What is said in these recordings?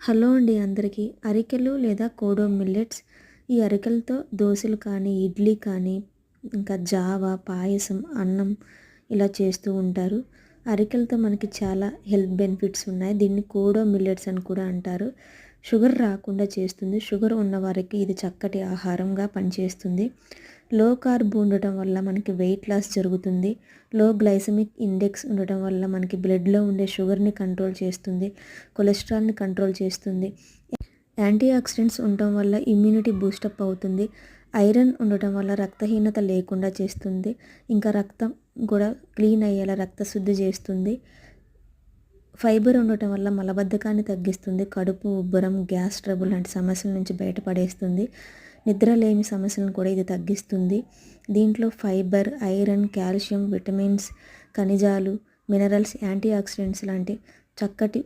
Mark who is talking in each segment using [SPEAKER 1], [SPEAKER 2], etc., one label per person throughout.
[SPEAKER 1] Hello అండి అందరికీ. అరికెలు లేదా కోడో మిల్లెట్స్ ఈ అరికెలతో దోశలు కానీ ఇడ్లీ కానీ ఇంకా జావ పాయసం అన్నం ఇలా చేస్తూ ఉంటారు. అరికెలతో మనకి చాలా హెల్త్ బెనిఫిట్స్ ఉన్నాయి. దీన్ని కోడో మిల్లెట్స్ అని కూడా అంటారు. షుగర్ రాకుండా చేస్తుంది. షుగర్ ఉన్నవారికి ఇది చక్కటి ఆహారంగా పనిచేస్తుంది. లో కార్బ్ ఉండటం వల్ల మనకి వెయిట్ లాస్ జరుగుతుంది. లో గ్లైసమిక్ ఇండెక్స్ ఉండటం వల్ల మనకి బ్లడ్లో ఉండే షుగర్ని కంట్రోల్ చేస్తుంది. కొలెస్ట్రాల్ని కంట్రోల్ చేస్తుంది. యాంటీ ఆక్సిడెంట్స్ ఉండటం వల్ల ఇమ్యూనిటీ బూస్టప్ అవుతుంది. ఐరన్ ఉండటం వల్ల రక్తహీనత లేకుండా చేస్తుంది. ఇంకా రక్తం కూడా క్లీన్ అయ్యేలా రక్తశుద్ధి చేస్తుంది. ఫైబర్ ఉండటం వల్ల మలబద్ధకాన్ని తగ్గిస్తుంది కడుపు ఉబ్బరం గ్యాస్ ట్రబుల్ లాంటి సమస్యల నుంచి బయటపడేస్తుంది నిద్రలేమి సమస్యలను కూడా ఇది తగ్గిస్తుంది. దీంట్లో ఫైబర్ ఐరన్ కాల్షియం విటమిన్స్ ఖనిజాలు మినరల్స్ యాంటీ ఆక్సిడెంట్స్ లాంటి చక్కటి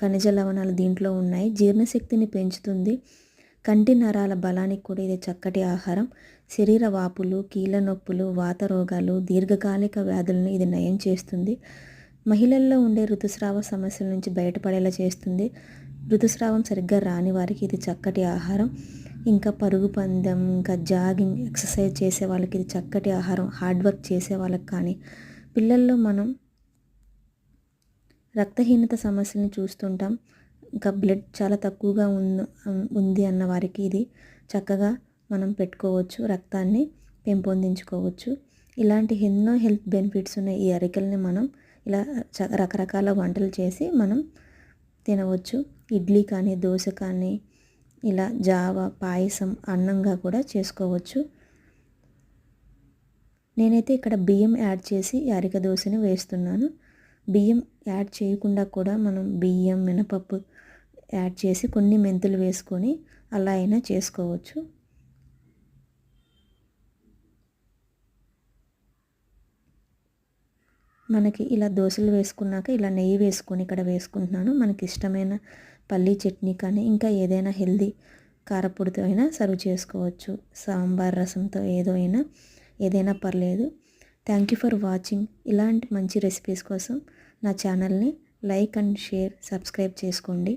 [SPEAKER 1] ఖనిజ లవణాలు దీంట్లో ఉన్నాయి. జీర్ణశక్తిని పెంచుతుంది. కంటి నరాల బలానికి కూడా ఇది చక్కటి ఆహారం. శరీర వాపులు కీళ్ళ నొప్పులు వాత రోగాలు దీర్ఘకాలిక వ్యాధులను ఇది నయం చేస్తుంది. మహిళల్లో ఉండే ఋతుస్రావ సమస్యల నుంచి బయటపడేలా చేస్తుంది. ఋతుస్రావం సరిగ్గా రాని వారికి ఇది చక్కటి ఆహారం. ఇంకా పరుగు పందెం ఇంకా జాగింగ్ ఎక్సర్సైజ్ చేసే వాళ్ళకి ఇది చక్కటి ఆహారం. హార్డ్ వర్క్ చేసే వాళ్ళకి కానీ. పిల్లల్లో మనం రక్తహీనత సమస్యలను చూస్తుంటాం. ఇంకా బ్లడ్ చాలా తక్కువగా ఉంది ఉంది అన్న వారికి ఇది చక్కగా మనం పెట్టుకోవచ్చు. రక్తాన్ని పెంపొందించుకోవచ్చు. ఇలాంటి ఎన్నో హెల్త్ బెనిఫిట్స్ ఉన్న ఈ అరికల్ని మనం ఇలా రకరకాల వంటలు చేసి మనం తినవచ్చు. ఇడ్లీ కానీ దోశ కానీ ఇలా జావ పాయసం అన్నంగా కూడా చేసుకోవచ్చు. నేనైతే ఇక్కడ బియ్యం యాడ్ చేసి అరిక దోశని వేస్తున్నాను. బియ్యం యాడ్ చేయకుండా కూడా మనం బియ్యం మినపప్పు యాడ్ చేసి కొన్ని మెంతులు వేసుకొని అలా అయినా చేసుకోవచ్చు. మనకి ఇలా దోశలు వేసుకున్నాక ఇలా నెయ్యి వేసుకొని ఇక్కడ వేసుకుంటున్నాను. మనకి ఇష్టమైన పల్లీ చట్నీ కానీ ఇంకా ఏదైనా హెల్దీ కారపొడితో అయినా సర్వ్ చేసుకోవచ్చు. సాంబార్ రసంతో ఏదో అయినా ఏదైనా పర్లేదు. థ్యాంక్ యూ ఫర్ వాచింగ్ ఇలాంటి మంచి రెసిపీస్ కోసం నా ఛానల్ని లైక్ అండ్ షేర్ సబ్స్క్రైబ్ చేసుకోండి.